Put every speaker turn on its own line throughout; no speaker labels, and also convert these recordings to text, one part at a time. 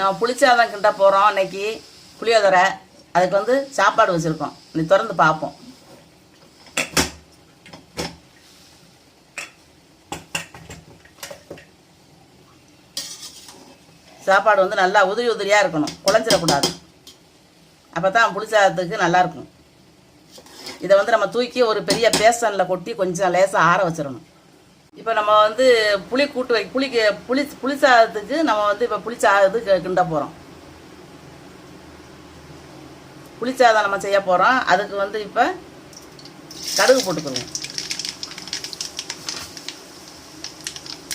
நம்ம புளிச்சாதம் கிண்ட போகிறோம் அன்னைக்கு புளியோதரை. அதுக்கு வந்து சாப்பாடு வச்சுருக்கோம். நீ திறந்து பார்ப்போம் சாப்பாடு வந்து நல்லா உதிரி உதிரியாக இருக்கணும். குழஞ்சிடக்கூடாது. அப்போ தான் புளிச்சாதத்துக்கு நல்லாயிருக்கும் இதை வந்து நம்ம தூக்கி ஒரு பெரிய பேசனில் கொட்டி கொஞ்சம் லேசாக ஆற வச்சிடணும். இப்போ நம்ம வந்து புளி கூட்டு வை புளிக்கு புளி புளி சாதத்துக்கு நம்ம வந்து இப்போ புளி புளிச்சாதத்துக்கு கிண்ட போகிறோம் புளி சாதம் நம்ம செய்ய போகிறோம் அதுக்கு வந்து இப்போ கடுகு போட்டுக்கணும்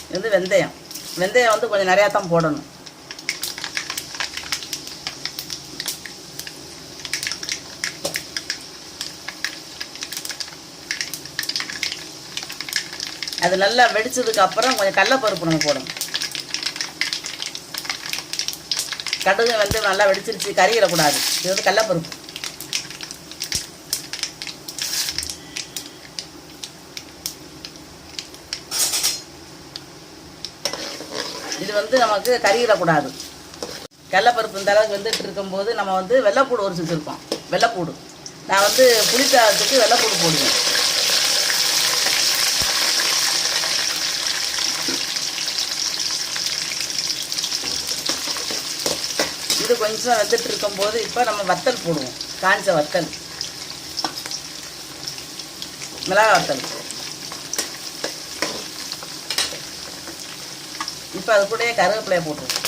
இது வந்து வெந்தயம். வெந்தயம் வந்து கொஞ்சம் நிறையா தான் போடணும். அது நல்லா வெடிச்சதுக்கு அப்புறம் கொஞ்சம் கடலப்பருப்பு நம்ம போடணும். கடுகு வந்து நல்லா வெடிச்சிருச்சு கறியிடக்கூடாது இது வந்து கடலப்பருப்பு இது வந்து நமக்கு கறியிடக்கூடாது கடலப்பருப்பு இந்த அளவுக்கு வெந்துட்டு இருக்கும்போது நம்ம வந்து வெள்ளைப்பூடு ஒரு செஞ்சுருக்கோம் வெள்ளைப்பூடு. நான் வந்து புளித்தாரத்துக்கு வெள்ளைப்பூடு போடுவேன் இது கொஞ்சம் வந்துட்டு இருக்கும்போது இப்போ நம்ம வத்தல் போடுவோம். காஞ்ச வத்தல். மிளகா வத்தல். இப்போ அது கூடயே கருவேப்பிலையை போட்டுருவோம்.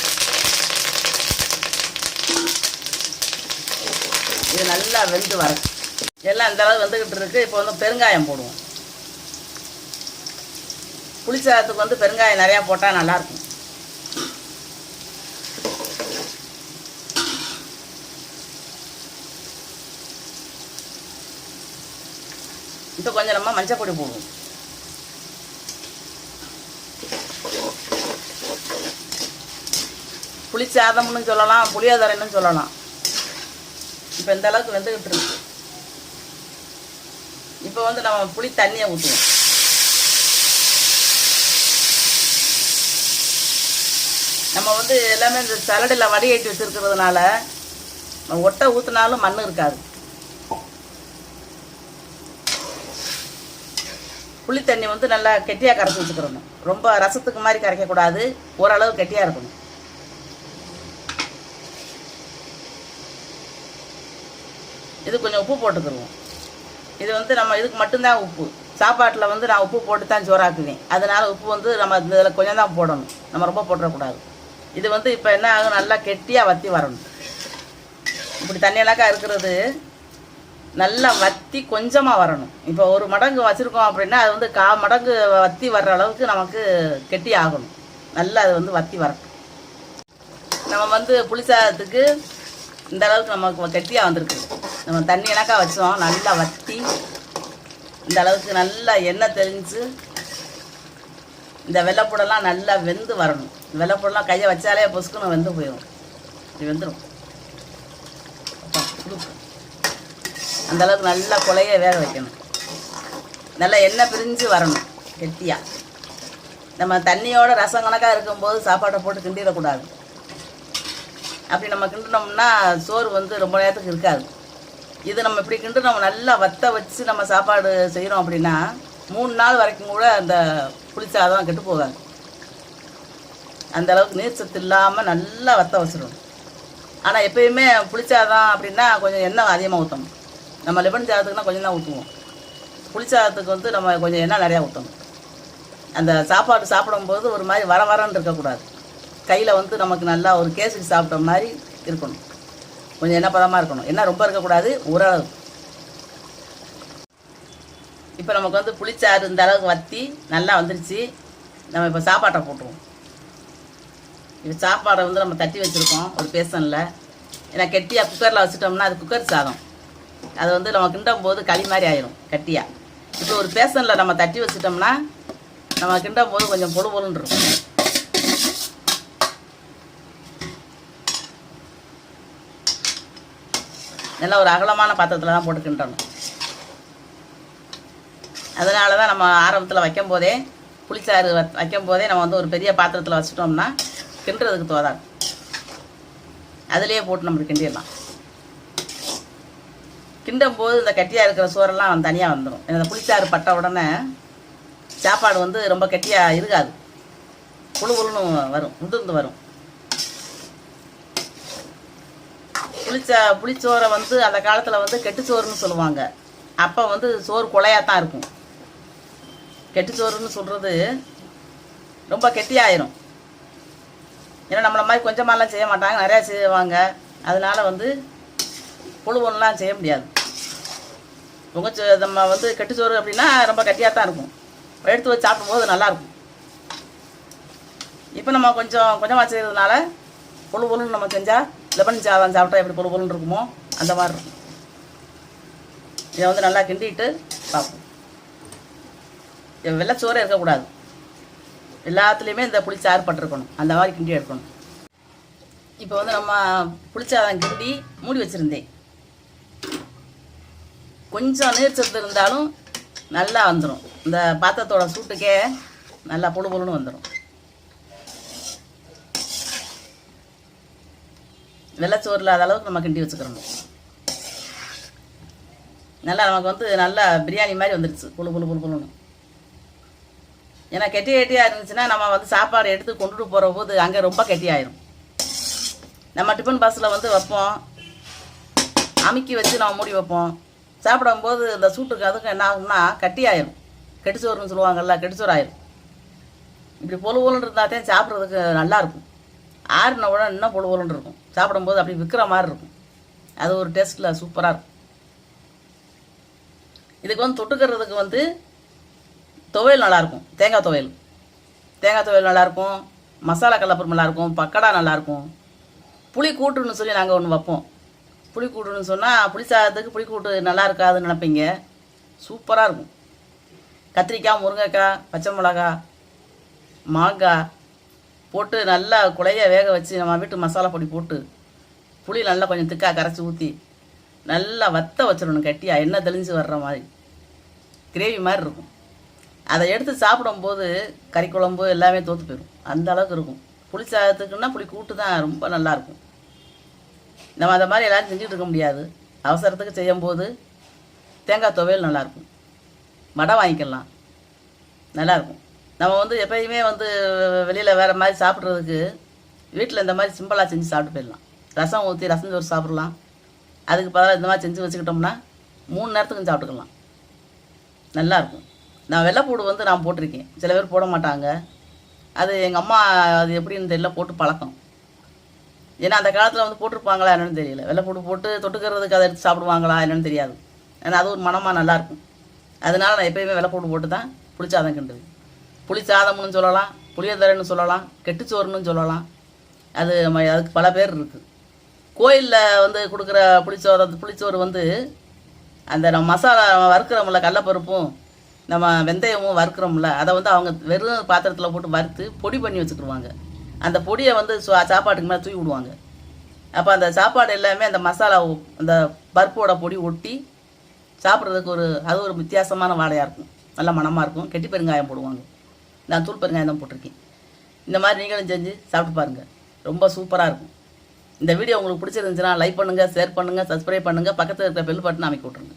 இது நல்லா வெந்து வரும் எல்லாம் இந்த அளவு வெந்துக்கிட்டு இருக்கு. இப்போ வந்து பெருங்காயம் போடுவோம். புளிச்சாதத்துக்கு வந்து பெருங்காயம் நிறையா போட்டால் நல்லாயிருக்கும் இப்போ கொஞ்சம் நம்ம மஞ்சள் பொடி போடுவோம். புளிச்சாதம்னு சொல்லலாம் புளியோதரைன்னு சொல்லலாம். இப்போ இந்த அளவுக்கு வெந்துக்கிட்டு இருக்கு. இப்போ வந்து நம்ம புளி தண்ணியை ஊற்றுவோம் நம்ம வந்து எல்லாமே இந்த சலடையில் வடிகட்டி வச்சுருக்கிறதுனால ஒட்டை ஊற்றினாலும் மண் இருக்காது. புளி தண்ணி வந்து நல்லா கெட்டியாக கரைச்சி வச்சுக்கிறணும் ரொம்ப ரசத்துக்கு மாதிரி கரைக்கக்கூடாது. ஓரளவு கெட்டியாக இருக்கணும். இது கொஞ்சம் உப்பு போட்டுக்கிருவோம். இது வந்து நம்ம இதுக்கு மட்டும்தான் உப்பு. சாப்பாட்டில் வந்து நான் உப்பு போட்டு தான் சோறாக்குவேன் அதனால் உப்பு வந்து நம்ம இதில் கொஞ்சம் தான் போடணும். நம்ம ரொம்ப போட்டுறக்கூடாது. இது வந்து இப்போ என்ன ஆகும்? நல்லா கெட்டியாக வற்றி வரணும். இப்படி தண்ணியெல்லாக்கா இருக்கிறது. நல்லா வத்தி கொஞ்சமாக வரணும். இப்போ ஒரு மடங்கு வச்சுருக்கோம் அப்படின்னா அது வந்து கா மடங்கு வத்தி வர்ற அளவுக்கு நமக்கு கெட்டி ஆகணும். நல்லா அது வந்து வத்தி வரட்டும் நம்ம வந்து புளிசாதத்துக்கு இந்த அளவுக்கு நமக்கு கெட்டியாக வந்திருக்கு. நம்ம தண்ணி எனக்கா வச்சோம்? நல்லா வத்தி. இந்த அளவுக்கு நல்லா எண்ணெய் தெளிஞ்சு இந்த வெள்ளைப்பூடெல்லாம் நல்லா வெந்து வரணும். வெள்ளைப்பூடெல்லாம் கையை வச்சாலே பொசுக்குன்னு வெந்து போயிடும் இப்படி வெந்துடும் அப்பா, அந்தளவுக்கு அந்த அளவுக்கு நல்லா குழைய வேக வைக்கணும். நல்லா எண்ணெய் பிரிஞ்சு வரணும் கெட்டியாக நம்ம தண்ணியோட ரசம் கணக்காக இருக்கும்போது சாப்பாட்டை போட்டு கிண்டிடக்கூடாது. அப்படி நம்ம கிண்டினோம்னா சோறு வந்து ரொம்ப நேரத்துக்கு இருக்காது. இது நம்ம இப்படி கிண்டு நம்ம நல்லா வத்த வச்சு நம்ம சாப்பாடு செய்கிறோம் அப்படின்னா மூணு நாள் வரைக்கும் கூட அந்த புளிச்சாதம் கெட்டு போகாது. அந்த அளவுக்கு நீர் சத்து இல்லாமல் நல்லா வத்த வச்சிடணும். ஆனால் எப்பயுமே புளிச்சாதம் அப்படின்னா கொஞ்சம் எண்ணெய் அதிகமாக ஊற்றணும் நம்ம லெமன் சாதத்துக்குனா கொஞ்சம் தான் ஊற்றுவோம் புளிச்சாதத்துக்கு வந்து நம்ம கொஞ்சம் எண்ணெய் நிறையா ஊற்றணும் அந்த சாப்பாடு சாப்பிடும்போது ஒரு மாதிரி வர வரன்னு இருக்கக்கூடாது. கையில் வந்து நமக்கு நல்லா ஒரு கேசரி சாப்பிட்ட மாதிரி இருக்கணும். கொஞ்சம் எண்ணெய் பதமாக இருக்கணும். எண்ணெய் ரொம்ப இருக்கக்கூடாது உரம் இப்போ நமக்கு வந்து புளிச்சாறு இந்த அளவுக்கு வற்றி நல்லா வந்துருச்சு. நம்ம இப்போ சாப்பாட்டை போட்டுருவோம். இப்போ சாப்பாடை வந்து நம்ம தட்டி வச்சுருக்கோம் ஒரு பேசனில். ஏன்னா கெட்டியாக குக்கரில் வச்சுட்டோம்னா அது குக்கர் சாதம். அது வந்து நம்ம கிண்டும் போது களி மாதிரி ஆயிடும் கட்டியாக இப்போ ஒரு பேசனில் நம்ம தட்டி வச்சுட்டோம்னா நம்ம கிண்டும் போது கொஞ்சம் பொழு பொருன்னு இருக்கும். நல்லா ஒரு அகலமான பாத்திரத்தில் தான் போட்டு கிண்டணும். அதனால தான் நம்ம ஆரம்பத்தில் வைக்கும் போதே புளிச்சாறு வ- வைக்கும் போதே நம்ம வந்து ஒரு பெரிய பாத்திரத்தில் வச்சிட்டோம்னா கிண்டுறதுக்கு தோதாது. அதிலேயே போட்டு நம்ம கிண்டிடலாம். கிண்டும் போது இந்த கட்டியாக இருக்கிற சோறெல்லாம் தனியாக வந்துடும் இந்த புளிச்சாறு பட்ட உடனே சாப்பாடு வந்து ரொம்ப கட்டியாக இருக்காது. புழு வரும் உதிர்ந்து வரும். புளிச்ச புளிச்சோரை வந்து அந்த காலத்தில் வந்து கெட்டுச்சோறுன்னு சொல்லுவாங்க. அப்போ வந்து சோறு கொலையாக தான் இருக்கும் கெட்டுச்சோறுன்னு சொல்கிறது ரொம்ப கெட்டியாயிரும். ஏன்னா நம்மளை மாதிரி கொஞ்சமாலாம் செய்ய மாட்டாங்க நிறையா செய்வாங்க. அதனால் வந்து புழு ஒன்றுலாம் செய்ய முடியாது. பொங்கச்சோ நம்ம வந்து கெட்டுச்சோறு அப்படின்னா ரொம்ப கட்டியாக தான் இருக்கும் எடுத்து வச்சு சாப்பிடும்போது நல்லாயிருக்கும். இப்போ நம்ம கொஞ்சம் கொஞ்சமாக செய்கிறதுனால பொழு பொழுன்னு நம்ம செஞ்சால் லெமன் சாதம் சாப்பிட்டா எப்படி பொழு பொழுன்னு இருக்குமோ அந்த மாதிரி இருக்கும். இதை வந்து நல்லா கிண்டிட்டு பார்ப்போம் இது வெள்ளைச்சோறே இருக்கக்கூடாது. எல்லாத்துலேயுமே இந்த புளிச்சாறு பட்டிருக்கணும். அந்த மாதிரி கிண்டி எடுக்கணும். இப்போ வந்து நம்ம புளிச்சாதம் கிண்டி மூடி வச்சுருந்தேன். கொஞ்சம் நீர்ச்சத்து இருந்தாலும் நல்லா வந்துடும் இந்த பாத்திரத்தோட சூட்டுக்கே நல்லா பொழு பொழுன்னு வந்துடும் வெள்ளச்சோறு இல்லாத அளவுக்கு நம்ம கிண்டி வச்சுக்கிறணும். நல்லா நமக்கு வந்து நல்லா பிரியாணி மாதிரி வந்துடுச்சு புழு புழு புழு புழுன்னு. ஏன்னா கெட்டி கெட்டியாக இருந்துச்சுன்னா நம்ம வந்து சாப்பாடு எடுத்து கொண்டுட்டு போகிற போது அங்கே ரொம்ப கெட்டியாயிரும். நம்ம டிஃபன் பாக்ஸில் வந்து வைப்போம். அமுக்கி வச்சு நம்ம மூடி வைப்போம். சாப்பிடும்போது இந்த சூட்டுக்கு அதுக்கும் என்ன ஆகும்னா கட்டியாயிரும் கெட்டுச்சோறுன்னு சொல்லுவாங்கல்ல கெட்டுச்சோறு ஆயிரும் இப்படி பொழு பொழுன்னு இருந்தால் தான் சாப்பிட்றதுக்கு நல்லாயிருக்கும் ஆறின உடனே இன்னும் பொழு பொழுன்னு இருக்கும். சாப்பிடும்போது அப்படி விற்கிற மாதிரி இருக்கும். அது ஒரு டேஸ்ட்டில் சூப்பராக இருக்கும். இதுக்கு வந்து தொட்டுக்கிறதுக்கு வந்து துவையல் நல்லாயிருக்கும் தேங்காய் துவையல். தேங்காய் துவையல் நல்லாயிருக்கும் மசாலா கலப்பரம் நல்லாயிருக்கும் பக்கடா நல்லாயிருக்கும் புளி கூட்டுன்னு சொல்லி நாங்கள் ஒன்று வைப்போம். புளி கூட்டுன்னு சொன்னால் புளி சாதத்துக்கு புளி கூட்டு நல்லா இருக்காதுன்னு நினைப்பீங்க. சூப்பராக இருக்கும். கத்திரிக்காய் முருங்கைக்காய் பச்சை மிளகா மாங்காய் போட்டு நல்லா குழைய வேக வச்சு நம்ம வீட்டு மசாலா பொடி போட்டு புளி நல்லா கொஞ்சம் திக்காக கரைச்சி ஊற்றி நல்லா வத்த வச்சிடணும் கட்டியாக எண்ணெய் தெளிஞ்சு வர்ற மாதிரி. கிரேவி மாதிரி இருக்கும். அதை எடுத்து சாப்பிடும்போது கறி குழம்பு எல்லாமே தோற்று போயிடும் அந்த அளவுக்கு இருக்கும். புளி சாதத்துக்குன்னா புளி கூட்டு தான் ரொம்ப நல்லாயிருக்கும் நம்ம அந்த மாதிரி எல்லாரும் செஞ்சுட்டு இருக்க முடியாது. அவசரத்துக்கு செய்யும்போது தேங்காய் துவையல் நல்லாயிருக்கும். மடை வாங்கிக்கலாம். நல்லாயிருக்கும். நம்ம வந்து எப்பயுமே வந்து வெளியில் வேறு மாதிரி சாப்பிட்றதுக்கு வீட்டில் இந்த மாதிரி சிம்பிளாக செஞ்சு சாப்பிட்டு போயிடலாம். ரசம் ஊற்றி ரசம் சோறு சாப்பிட்லாம். அதுக்கு பதிலாக இந்த மாதிரி செஞ்சு வச்சுக்கிட்டோம்னா மூணு நேரத்துக்கும் சாப்பிட்டுக்கலாம். நல்லாயிருக்கும். நான் வெள்ளைப்பூடு வந்து நான் போட்டிருக்கேன். சில பேர் போட மாட்டாங்க. அது எங்கள் அம்மா அது எப்படின்னு தெரியல போட்டு பழக்கம். ஏன்னா அந்த காலத்தில் வந்து போட்டிருப்பாங்களா என்னென்னு தெரியல. வெள்ளைப்பூடு போட்டு தொட்டுக்கிறதுக்கு அதை எடுத்து சாப்பிடுவாங்களா என்னன்னு தெரியாது. ஏன்னா அது ஒரு மனமாக நல்லாயிருக்கும் அதனால நான் எப்பயுமே வெள்ளைப்பூடு போட்டு தான் புளிச்சாதம் கிண்டுது புளிச்சாதம்னு சொல்லலாம் புளியதரைன்னு சொல்லலாம் கெட்டுச்சோறுன்னு சொல்லலாம். அது அதுக்கு பல பேர் இருக்குது கோயிலில் வந்து கொடுக்குற புளிச்சோறு புளிச்சோறு வந்து அந்த நம்ம மசாலா வறுக்கிறோம்ல கடலப்பருப்பும் நம்ம வெந்தயமும் வறுக்கிறோம்ல அதை வந்து அவங்க வெறும் பாத்திரத்தில் போட்டு வறுத்து பொடி பண்ணி வச்சுக்கிடுவாங்க அந்த பொடியை வந்து சாப்பாட்டுக்கு மேலே தூக்கி விடுவாங்க. அப்போ அந்த சாப்பாடு எல்லாமே அந்த மசாலா அந்த பருப்போட பொடி ஒட்டி சாப்பிட்றதுக்கு ஒரு அது ஒரு வித்தியாசமான வாடையாக இருக்கும். நல்ல மணமாக இருக்கும். கெட்டி பெருங்காயம் போடுவாங்க. நான் தூள் பெருங்காயம் தான் போட்டிருக்கேன். இந்த மாதிரி நீங்களும் செஞ்சு சாப்பிட்டு பாருங்கள் ரொம்ப சூப்பராக இருக்கும். இந்த வீடியோ உங்களுக்கு பிடிச்சிருந்துச்சுன்னா லைக் பண்ணுங்கள் ஷேர் பண்ணுங்கள் சப்ஸ்கிரைப் பண்ணுங்கள் பக்கத்தில் இருக்கிற பெல் பட்டன் அமைக்க விட்ருங்க